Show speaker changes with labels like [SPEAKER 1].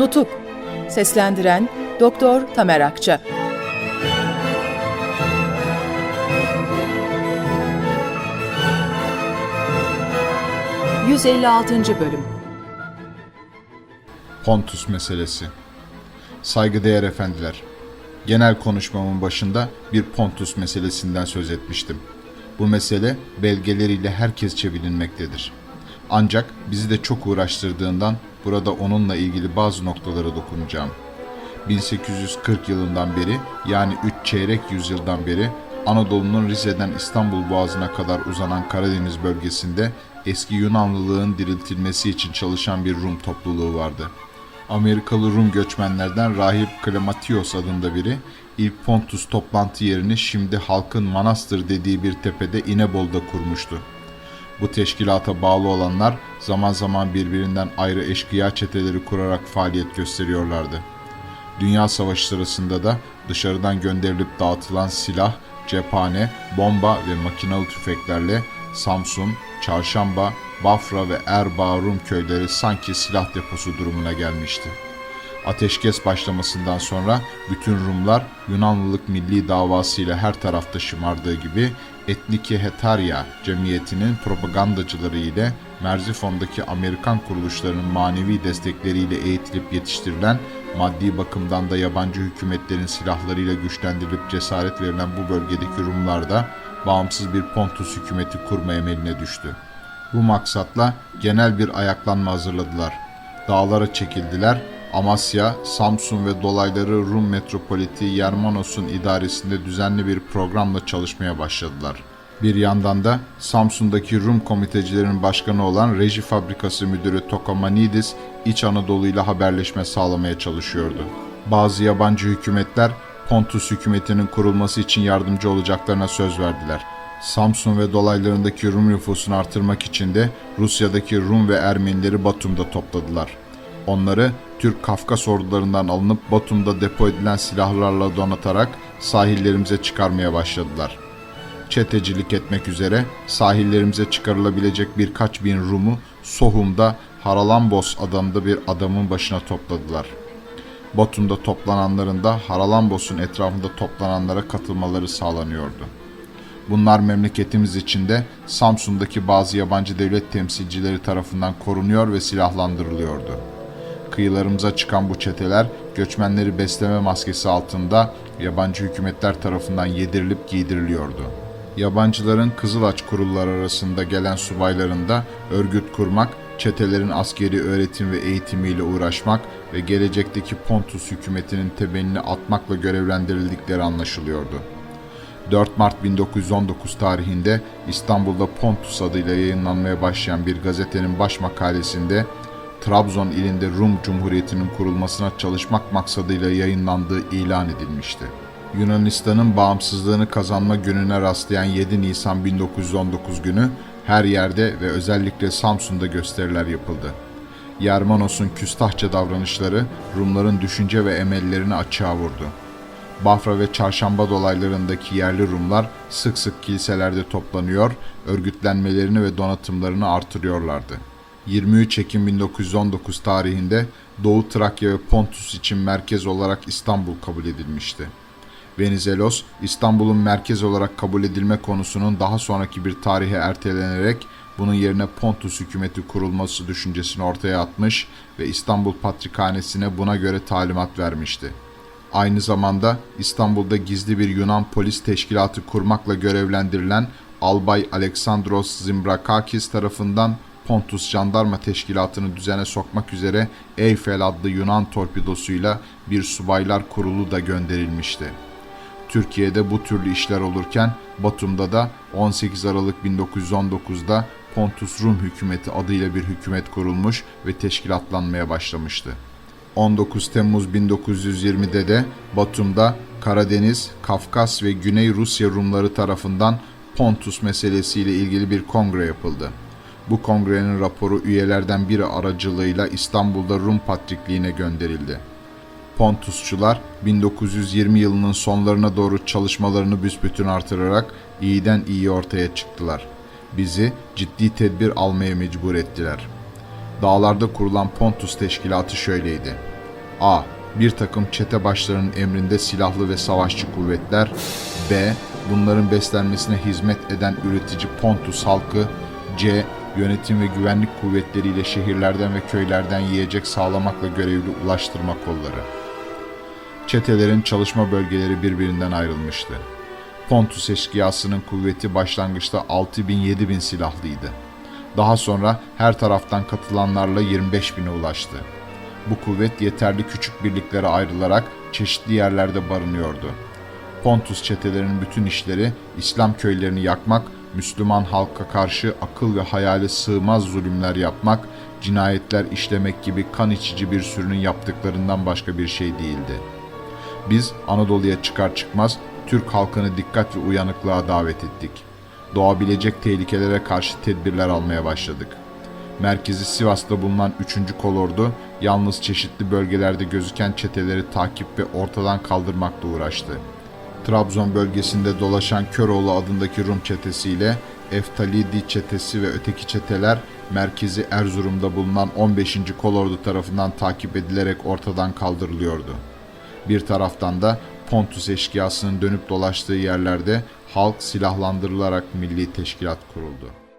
[SPEAKER 1] Nutuk Seslendiren Doktor Tamer Akça ...156. Bölüm
[SPEAKER 2] Pontus meselesi. Saygıdeğer efendiler, genel konuşmamın başında bir Pontus meselesinden söz etmiştim. Bu mesele belgeleriyle herkesçe bilinmektedir. Ancak bizi de çok uğraştırdığından burada onunla ilgili bazı noktalara dokunacağım. 1840 yılından beri yani 3 çeyrek yüzyıldan beri Anadolu'nun Rize'den İstanbul Boğazı'na kadar uzanan Karadeniz bölgesinde eski Yunanlılığın diriltilmesi için çalışan bir Rum topluluğu vardı. Amerikalı Rum göçmenlerden Rahip Klematios adında biri ilk Pontus toplantı yerini şimdi halkın Manastır dediği bir tepede İnebol'da kurmuştu. Bu teşkilata bağlı olanlar zaman zaman birbirinden ayrı eşkıya çeteleri kurarak faaliyet gösteriyorlardı. Dünya Savaşı sırasında da dışarıdan gönderilip dağıtılan silah, cephane, bomba ve makinalı tüfeklerle Samsun, Çarşamba, Bafra ve Erbaa Rum köyleri sanki silah deposu durumuna gelmişti. Ateşkes başlamasından sonra bütün Rumlar Yunanlılık milli davasıyla her tarafta şımardığı gibi Etniki Hetarya cemiyetinin propagandacıları ile Merzifon'daki Amerikan kuruluşlarının manevi destekleriyle eğitilip yetiştirilen, maddi bakımdan da yabancı hükümetlerin silahlarıyla güçlendirilip cesaret verilen bu bölgedeki Rumlar da bağımsız bir Pontus hükümeti kurma emeline düştü. Bu maksatla genel bir ayaklanma hazırladılar. Dağlara çekildiler, Amasya, Samsun ve dolayları Rum metropoliti Yermanos'un idaresinde düzenli bir programla çalışmaya başladılar. Bir yandan da Samsun'daki Rum komitecilerin başkanı olan Reji Fabrikası Müdürü Tokomanidis, İç Anadolu ile haberleşme sağlamaya çalışıyordu. Bazı yabancı hükümetler Pontus hükümetinin kurulması için yardımcı olacaklarına söz verdiler. Samsun ve dolaylarındaki Rum nüfusunu artırmak için de Rusya'daki Rum ve Ermenileri Batum'da topladılar. Onları Türk Kafkas ordularından alınıp Batum'da depo edilen silahlarla donatarak sahillerimize çıkarmaya başladılar. Çetecilik etmek üzere sahillerimize çıkarılabilecek birkaç bin Rum'u Sohum'da Haralambos adında bir adamın başına topladılar. Batum'da toplananların da Haralambos'un etrafında toplananlara katılmaları sağlanıyordu. Bunlar memleketimiz içinde Samsun'daki bazı yabancı devlet temsilcileri tarafından korunuyor ve silahlandırılıyordu. Kıyılarımıza çıkan bu çeteler göçmenleri besleme maskesi altında yabancı hükümetler tarafından yedirilip giydiriliyordu. Yabancıların Kızılaç kurulları arasında gelen subaylarında örgüt kurmak, çetelerin askeri öğretim ve eğitimiyle uğraşmak ve gelecekteki Pontus hükümetinin temelini atmakla görevlendirildikleri anlaşılıyordu. 4 Mart 1919 tarihinde İstanbul'da Pontus adıyla yayınlanmaya başlayan bir gazetenin baş makalesinde Trabzon ilinde Rum Cumhuriyeti'nin kurulmasına çalışmak maksadıyla yayınlandığı ilan edilmişti. Yunanistan'ın bağımsızlığını kazanma gününe rastlayan 7 Nisan 1919 günü her yerde ve özellikle Samsun'da gösteriler yapıldı. Yermanos'un küstahça davranışları Rumların düşünce ve emellerini açığa vurdu. Bafra ve Çarşamba dolaylarındaki yerli Rumlar sık sık kiliselerde toplanıyor, örgütlenmelerini ve donatımlarını artırıyorlardı. 23 Ekim 1919 tarihinde Doğu Trakya ve Pontus için merkez olarak İstanbul kabul edilmişti. Venizelos, İstanbul'un merkez olarak kabul edilme konusunun daha sonraki bir tarihe ertelenerek bunun yerine Pontus hükümeti kurulması düşüncesini ortaya atmış ve İstanbul Patrikhanesi'ne buna göre talimat vermişti. Aynı zamanda İstanbul'da gizli bir Yunan polis teşkilatı kurmakla görevlendirilen Albay Alexandros Zimbrakakis tarafından Pontus Jandarma Teşkilatı'nı düzene sokmak üzere Eyfel adlı Yunan torpidosuyla bir subaylar kurulu da gönderilmişti. Türkiye'de bu türlü işler olurken Batum'da da 18 Aralık 1919'da Pontus Rum Hükümeti adıyla bir hükümet kurulmuş ve teşkilatlanmaya başlamıştı. 19 Temmuz 1920'de de Batum'da Karadeniz, Kafkas ve Güney Rusya Rumları tarafından Pontus meselesiyle ilgili bir kongre yapıldı. Bu kongrenin raporu üyelerden biri aracılığıyla İstanbul'da Rum Patrikliğine gönderildi. Pontusçular 1920 yılının sonlarına doğru çalışmalarını büsbütün artırarak iyiden iyi ortaya çıktılar. Bizi ciddi tedbir almaya mecbur ettiler. Dağlarda kurulan Pontus teşkilatı şöyleydi. A. Bir takım çete başlarının emrinde silahlı ve savaşçı kuvvetler. B. Bunların beslenmesine hizmet eden üretici Pontus halkı. C. Yönetim ve güvenlik kuvvetleriyle şehirlerden ve köylerden yiyecek sağlamakla görevli ulaştırma kolları. Çetelerin çalışma bölgeleri birbirinden ayrılmıştı. Pontus eşkıyasının kuvveti başlangıçta 6000-7000 silahlıydı. Daha sonra her taraftan katılanlarla 25 bine ulaştı. Bu kuvvet yeterli küçük birliklere ayrılarak çeşitli yerlerde barınıyordu. Pontus çetelerinin bütün işleri İslam köylerini yakmak, Müslüman halka karşı akıl ve hayale sığmaz zulümler yapmak, cinayetler işlemek gibi kan içici bir sürünün yaptıklarından başka bir şey değildi. Biz Anadolu'ya çıkar çıkmaz Türk halkını dikkat ve uyanıklığa davet ettik. Doğabilecek tehlikelere karşı tedbirler almaya başladık. Merkezi Sivas'ta bulunan 3. kolordu yalnız çeşitli bölgelerde gözüken çeteleri takip ve ortadan kaldırmakla uğraştı. Trabzon bölgesinde dolaşan Köroğlu adındaki Rum çetesiyle Eftalidi çetesi ve öteki çeteler merkezi Erzurum'da bulunan 15. kolordu tarafından takip edilerek ortadan kaldırılıyordu. Bir taraftan da Pontus eşkıyasının dönüp dolaştığı yerlerde halk silahlandırılarak milli teşkilat kuruldu.